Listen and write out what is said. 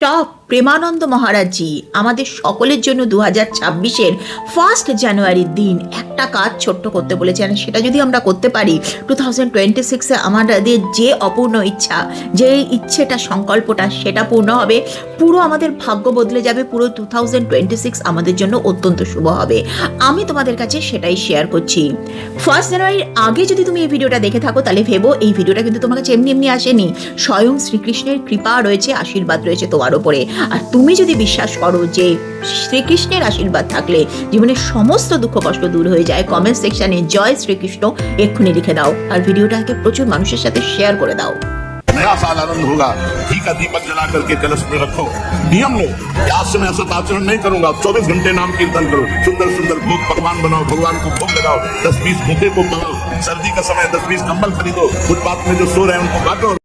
Top Premananda মহারাজজি আমাদের সকলের জন্য দু হাজার ছাব্বিশের ফার্স্ট জানুয়ারির দিন একটা কাজ ছোট্ট করতে বলেছেন সেটা যদি আমরা করতে পারি টু থাউজেন্ড টোয়েন্টি সিক্সে আমাদের যে অপূর্ণ ইচ্ছা, যে ইচ্ছেটা, সংকল্পটা সেটা পূর্ণ হবে। পুরো আমাদের ভাগ্য বদলে যাবে, পুরো টু থাউজেন্ড টোয়েন্টি সিক্স আমাদের জন্য অত্যন্ত শুভ হবে। আমি তোমাদের কাছে সেটাই শেয়ার করছি। ফার্স্ট জানুয়ারির আগে যদি তুমি এই ভিডিওটা দেখে থাকো, তাহলে ভেবো এই ভিডিওটা কিন্তু তোমার কাছে এমনি এমনি আসেনি। স্বয়ং শ্রীকৃষ্ণের কৃপা রয়েছে, আশীর্বাদ রয়েছে তোমার ওপরে আর তুমি যদি বিশ্বাস করো যে শ্রীকৃষ্ণের আশীর্বাদ থাকলে জীবনের সমস্ত দুঃখ কষ্ট দূর হয়ে যায় কমেন্ট সেকশনে জয় শ্রীকৃষ্ণ এক্ষুনি লিখে দাও আর ভিডিওটাকে প্রচুর মানুষের সাথে শেয়ার করে দাও नया साल आनंद होगा घी का दीपक जला करके कलश में रखो नियम लो कि आज से मैं असत आचरण नहीं करूंगा चौबीस घंटे नाम कीर्तन करो सुंदर सुंदर भोग पकवान बनाओ भगवान को भोग लगाओ दस बीस भूखे को पकाओ सर्दी का समय दस बीस कंबल खरीदो फुटपाथ में जो सो रहे हैं उनको बांटो